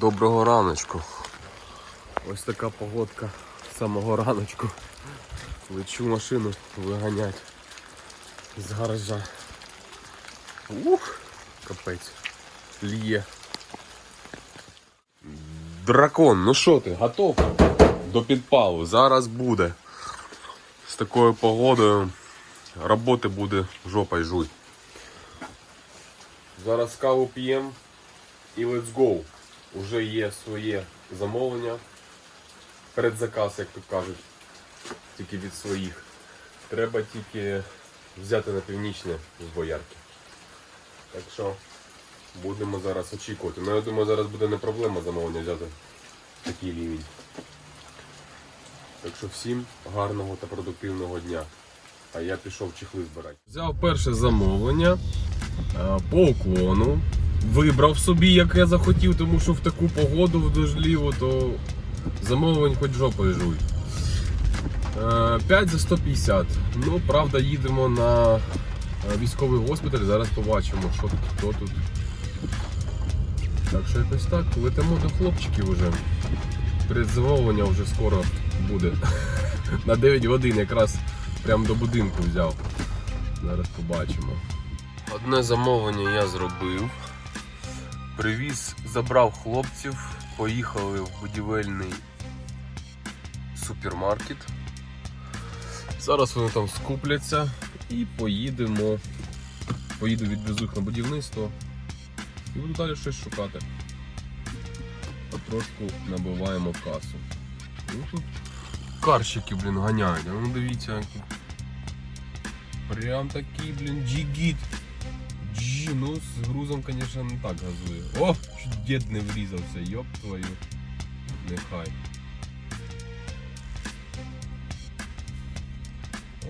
Доброго раночку. Ось така погодка з самого раночку. Лечу машину виганять з гаража. Ух, капець. Лє. Дракон, ну що ти, готов до підпалу? Зараз буде. З такою погодою роботи буде жопа й жуй. Зараз каву п'ємо і let's go. Уже є своє замовлення. Передзаказ, як то кажуть, тільки від своїх. Треба тільки взяти на північне з боярки. Так що будемо зараз очікувати. Ну я думаю, зараз буде не проблема замовлення взяти такий рівень. Так що всім гарного та продуктивного дня. А я пішов чехли збирати. Взяв перше замовлення е, по уклону. Вибрав собі, як я захотів, тому що в таку погоду в дождливу, то замовлень хоч жопою жуй. Е, 5 за 150. Ну, правда, їдемо на е, військовий госпіталь, зараз побачимо, що тут, хто тут. Так що якось так, летимо до хлопчиків уже. Передзамовлення вже скоро буде. На 9 годин якраз прямо до будинку взяв. Зараз побачимо. Одне замовлення я зробив. Привіз, забрав хлопців, поїхали в будівельний супермаркет. Зараз вони там скупляться і поїдемо. Поїду відвезу їх на будівництво і буду далі щось шукати. Потрошку набиваємо касу. Ну тут карщики, блін, ганяють. Ну дивіться. Прям такий, блін, джигіт. Джі, ну з грузом, звісно, не так газує. О, чуть дід не врізався, йоп твою. Нехай.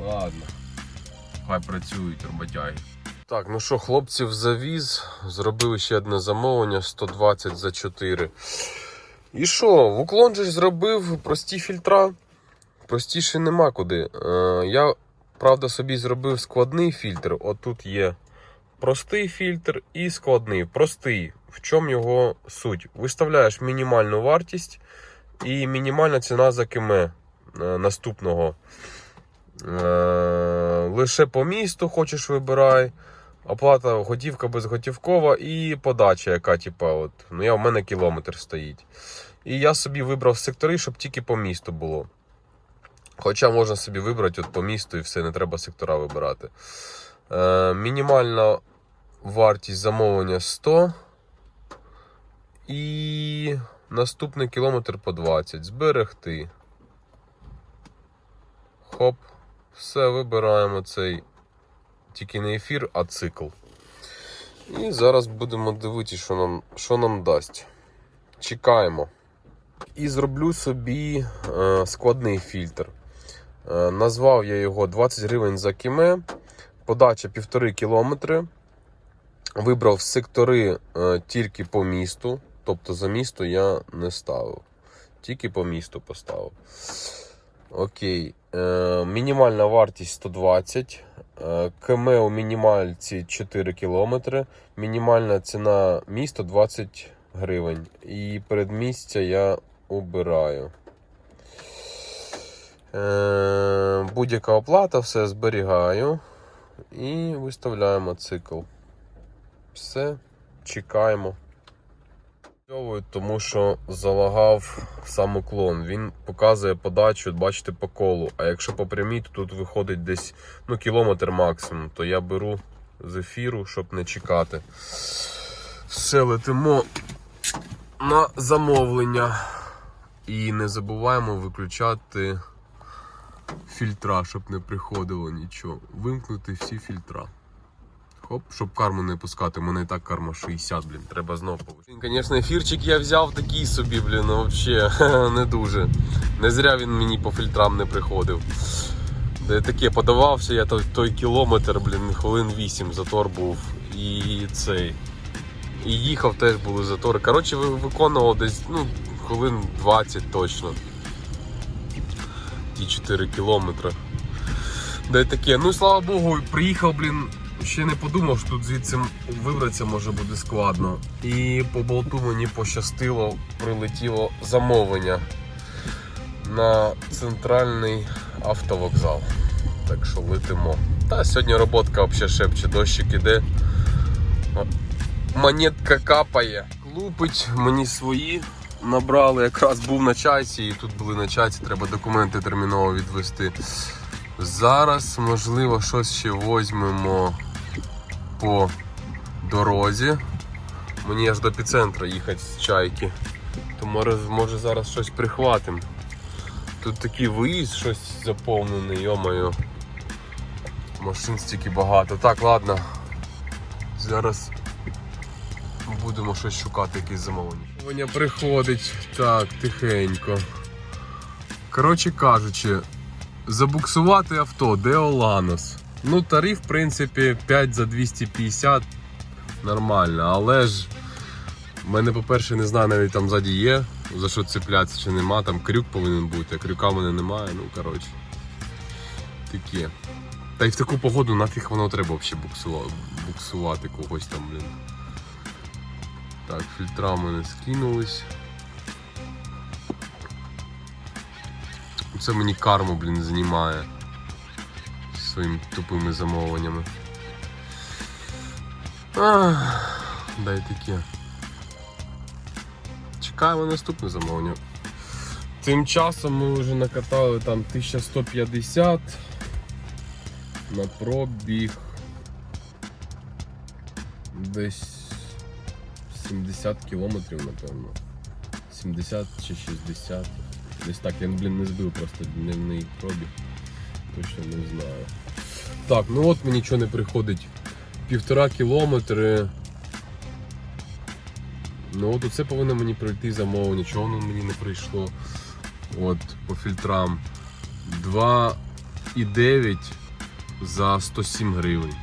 Ладно. Хай працюють роботяги. Так, ну що, хлопців завіз, зробив ще одне замовлення 120 за 4. І що, в уклон же ж зробив прості фільтра. Простіше нема куди. Е, я, правда, собі зробив складний фільтр. Отут є простий фільтр і складний. Простий. В чому його суть? Виставляєш мінімальну вартість і мінімальна ціна за кеме наступного. Е, лише по місту хочеш вибирай. Оплата готівка безготівкова і подача, яка типа, от, ну я в мене кілометр стоїть. І я собі вибрав сектори, щоб тільки по місту було. Хоча можна собі вибрати от по місту і все, не треба сектора вибирати. Е, мінімальна вартість замовлення 100. І наступний кілометр по 20. Зберегти. Хоп. Все, вибираємо цей тільки не ефір, а цикл. І зараз будемо дивитися, що нам, що нам дасть. Чекаємо. І зроблю собі е, складний фільтр. Е, назвав я його 20 гривень за кіме. Подача 1,5 кілометри. Вибрав сектори е, тільки по місту. Тобто за місто я не ставив. Тільки по місту поставив. Окей. Е, мінімальна вартість 120. Е, КМ у мінімальці 4 км. Мінімальна ціна міста 20 гривень. І передмістя я обираю. Е, будь-яка оплата, все зберігаю. І виставляємо цикл. Все, чекаємо. Тому що залагав сам уклон. Він показує подачу, бачите, по колу. А якщо по прямій, то тут виходить десь ну, кілометр максимум. То я беру з ефіру, щоб не чекати. Все, летимо на замовлення. І не забуваємо виключати фільтра, щоб не приходило нічого. Вимкнути всі фільтра. Хоп, щоб карму не пускати, у мене і так карма 60, блін, треба знов повищити. Звісно, ефірчик я взяв такий собі, блін, ну взагалі не дуже. Не зря він мені по фільтрам не приходив. Де таке подавався, я той, той кілометр, блін, хвилин 8 затор був. І цей. І їхав теж були затори. Коротше, виконував десь ну, хвилин 20 точно. Ті 4 кілометри. Де таке. Ну слава Богу, приїхав, блін, Ще не подумав, що тут звідси вибратися може буде складно. І по болту мені пощастило, прилетіло замовлення на центральний автовокзал. Так що летимо. Та сьогодні роботка взагалі шепче, дощик іде. Монетка капає. Лупить мені свої. Набрали, якраз був на чайці, і тут були на чайці, треба документи терміново відвести. Зараз, можливо, щось ще візьмемо по дорозі. Мені аж до епіцентра їхати з чайки. То може, може зараз щось прихватимо. Тут такий виїзд, щось заповнений, йомаю. Машин стільки багато. Так, ладно. Зараз будемо щось шукати, якісь замовлення. Замовлення приходить так, тихенько. Коротше кажучи, забуксувати авто, де Оланос. Ну, тариф, в принципі, 5 за 250 нормально, але ж в мене, по-перше, не знаю, навіть там ззаді є, за що цеплятися чи нема, там крюк повинен бути, а крюка в мене немає, ну коротше. Таке. Та й в таку погоду нафіг воно треба взагалі буксувати, буксувати когось там, блін. Так, фільтра в мене скинулись. Це мені карму, блін, знімає своїми тупими замовленнями. Ах, дай таке. Чекаємо наступне замовлення. Тим часом ми вже накатали там 1150 на пробіг десь 70 кілометрів, напевно. 70 чи 60. Десь так, я блін не збив просто дневний пробіг. Точно не знаю. Так, ну от мені нічого не приходить. Півтора кілометри. Ну от оце повинно мені пройти замовлення. Чого воно мені не прийшло? От по фільтрам 2,9 за 107 гривень.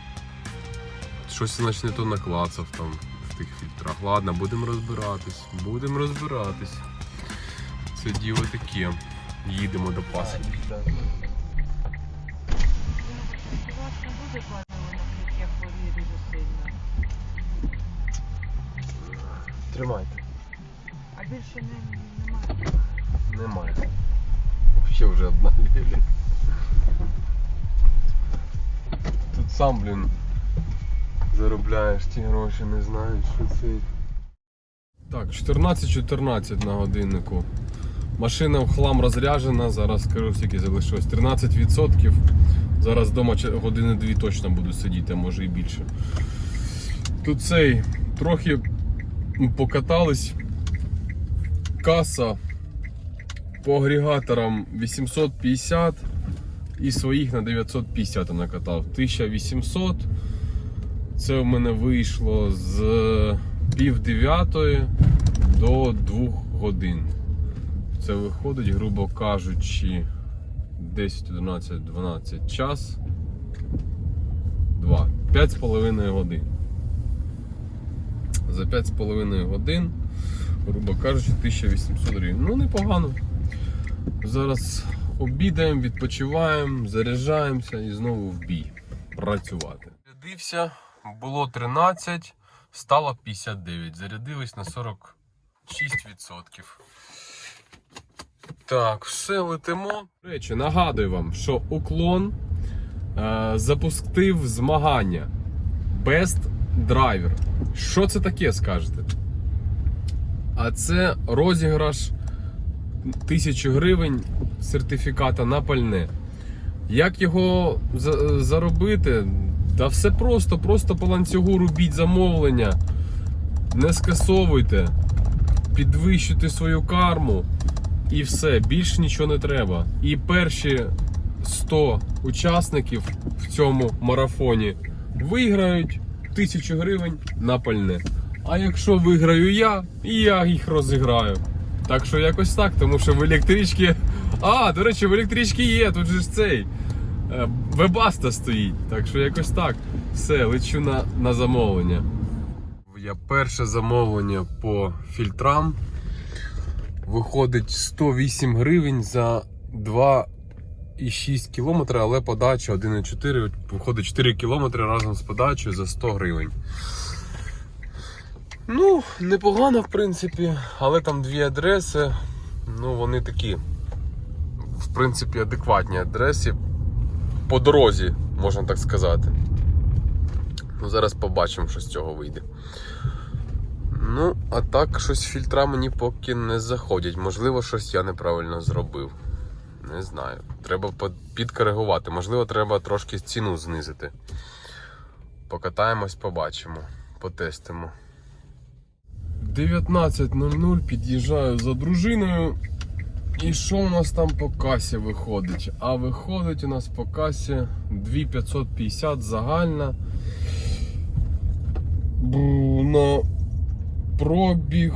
Щось значить не то наклацав там в тих фільтрах. Ладно, будемо розбиратись. Будемо розбиратись. Це діло таке. Їдемо до Пасхи. Тримайте. А більше не, немає. Немає. Взагалі вже одна ліля. Тут сам, блін, заробляєш ті гроші, не знаєш, що це. Так, 14.14 на годиннику. Машина в хлам розряджена, зараз скажу, скільки залишилось. 13%. Зараз вдома години дві точно буду сидіти, а може і більше. Тут цей трохи покатались. Каса по агрегаторам 850 і своїх на 950 накатав. 1800. Це в мене вийшло з пів дев'ятої до 2 годин. Це виходить, грубо кажучи, 10, 11, 12 час. 2. 5,5 годин. За 5,5 годин, грубо кажучи, 1800 гривень. Ну, непогано. Зараз обідаємо, відпочиваємо, заряджаємося і знову в бій. Працювати. Зарядився, було 13, стало 59. Зарядились на 46%. Так, все летимо. До речі, нагадую вам, що уклон е, запустив змагання Best Driver. Що це таке, скажете? А це розіграш 1000 гривень сертифіката на пальне. Як його за- заробити? Та все просто, просто по ланцюгу робіть замовлення, не скасовуйте, підвищуйте свою карму і все, більше нічого не треба. І перші 100 учасників в цьому марафоні виграють 1000 гривень на пальне. А якщо виграю я, і я їх розіграю. Так що якось так, тому що в електричці. А, до речі, в електричці є, тут же ж цей. Вебаста стоїть. Так що якось так. Все, лечу на, на замовлення. Я перше замовлення по фільтрам. Виходить 108 гривень за 2,6 км, але подача 1,4, от виходить 4 км разом з подачею за 100 гривень. Ну, непогано, в принципі, але там дві адреси. Ну, вони такі, в принципі, адекватні адреси. По дорозі, можна так сказати. Ну, зараз побачимо, що з цього вийде. Ну, а так, щось фільтра мені поки не заходять. Можливо, щось я неправильно зробив. Не знаю. Треба підкоригувати. Можливо, треба трошки ціну знизити. Покатаємось, побачимо, потестимо. 19.00 під'їжджаю за дружиною. І що у нас там по касі виходить? А виходить у нас по касі 2550 загальна. На пробіг.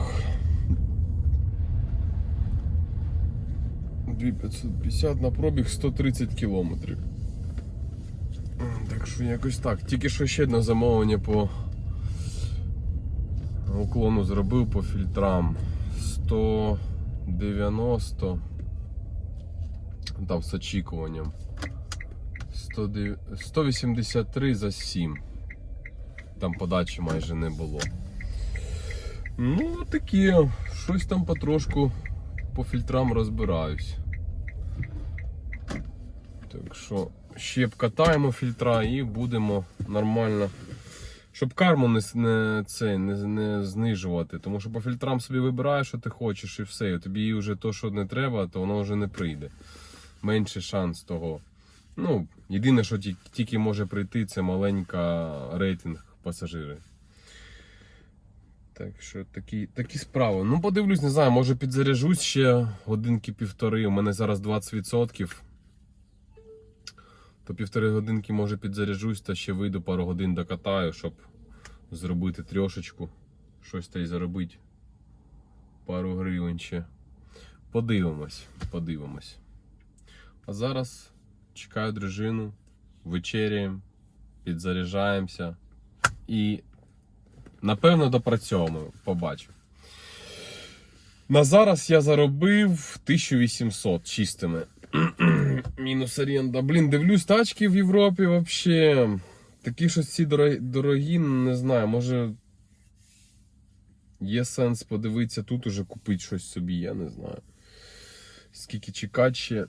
2550 на пробіг 130 кілометрів. Так що якось так. Тільки що ще одне замовлення по уклону зробив по фільтрам 190 там з очікуванням 183 за 7 там подачі майже не було ну таке щось там потрошку по фільтрам розбираюсь так що ще катаємо фільтра і будемо нормально щоб карму не, не, це, не, не знижувати. Тому що по фільтрам собі вибираєш, що ти хочеш, і все. І тобі вже то, що не треба, то воно вже не прийде. Менший шанс того. Ну, єдине, що тільки може прийти, це маленька рейтинг пасажири. Так що такі, такі справи. Ну, подивлюсь, не знаю, може підзаряжусь ще годинки півтори. У мене зараз 20%. То півтори годинки може підзаряджусь та ще вийду пару годин докатаю, щоб зробити трьошечку. Щось та й заробити. Пару гривень ще. Подивимось, подивимось. А зараз чекаю дружину, вечеряємо, підзаряджаємося і напевно допрацьовуємо, побачу. На зараз я заробив 1800 чистими. Мінус оренда. Блін, дивлюсь тачки в Європі вообще. Такі щось ці дорогі, не знаю, може. Є сенс подивитися тут уже купити щось собі, я не знаю. Скільки чекати ще,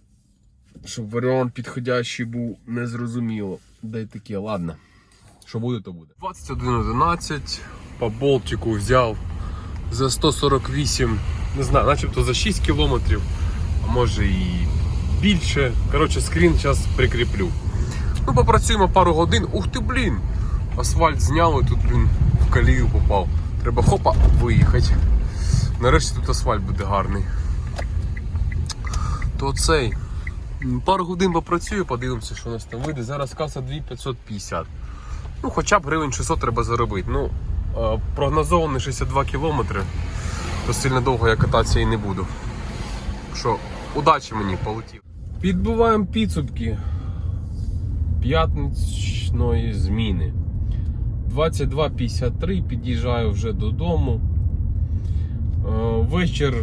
щоб варіант підходящий був, незрозуміло. Дай таке, ладно. Що буде, то буде. 21.11 по Болтику взяв за 148, не знаю, начебто за 6 кілометрів, а може і більше. Коротше, скрін зараз прикріплю. Ну, попрацюємо пару годин. Ух ти, блін! Асфальт зняли, тут, блін, в колію попав. Треба хопа виїхати. Нарешті тут асфальт буде гарний. То цей. Пару годин попрацюю, подивимося, що у нас там вийде. Зараз каса 2550. Ну, хоча б гривень 600 треба заробити. Ну, прогнозований 62 кілометри, то сильно довго я кататися і не буду. Що, удачі мені, полетів. Підбиваємо підсумки п'ятничної зміни. 22.53 під'їжджаю вже додому. Е, Вечір,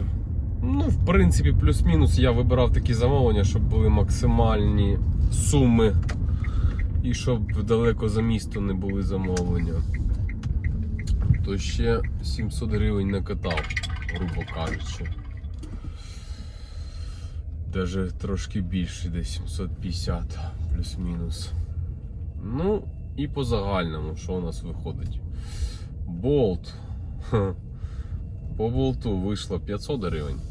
ну, в принципі, плюс-мінус я вибирав такі замовлення, щоб були максимальні суми і щоб далеко за місто не були замовлення. То ще 700 гривень накатав, грубо кажучи. Даже трошки більше, десь 750 плюс-мінус. Ну, і по загальному, що у нас виходить? Болт. По болту вийшло 500 гривень.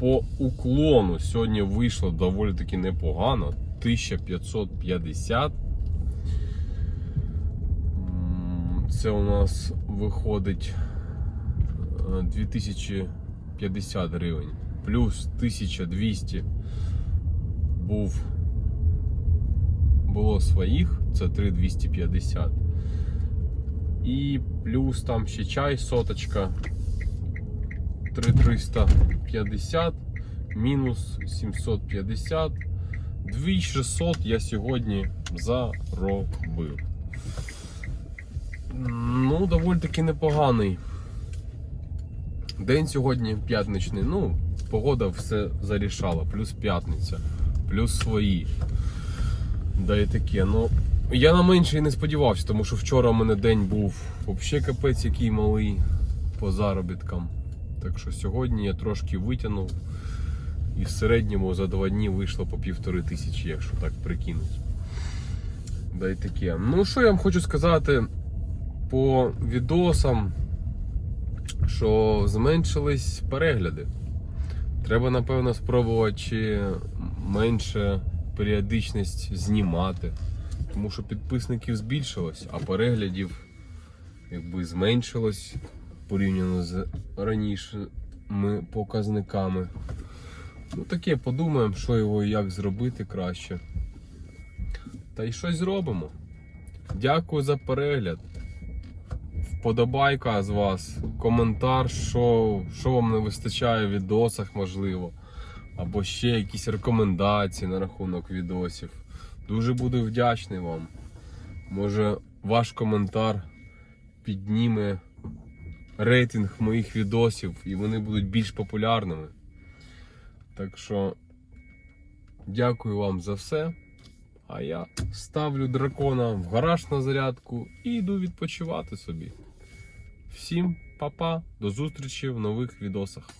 По уклону сьогодні вийшло доволі таки непогано. 1550. Це у нас виходить е, 2050 гривень. Плюс 1200 був було своїх, це 3250. І плюс там ще чай, соточка 3350, мінус 750. 2600 я сьогодні заробив. Ну, доволі таки непоганий. День сьогодні п'ятничний. Ну, погода все зарішала, плюс п'ятниця, плюс свої. Да і таке. Ну, я на менше і не сподівався, тому що вчора у мене день був взагалі капець, який малий по заробіткам. Так що сьогодні я трошки витягнув. І в середньому за два дні вийшло по півтори тисячі, якщо так прикинути. Да й таке. Ну, що я вам хочу сказати по відосам, що зменшились перегляди. Треба, напевно, спробувати чи менше періодичність знімати. Тому що підписників збільшилось, а переглядів якби зменшилось порівняно з ранішими показниками. Ну таке, подумаємо, що його і як зробити краще. Та й щось зробимо. Дякую за перегляд. Вподобайка з вас, коментар, що, що вам не вистачає в відосах, можливо. Або ще якісь рекомендації на рахунок відосів. Дуже буду вдячний вам. Може, ваш коментар підніме рейтинг моїх відосів і вони будуть більш популярними. Так що дякую вам за все. А я ставлю дракона в гараж на зарядку і йду відпочивати собі. Всім па-па, до зустрічі в нових відосах.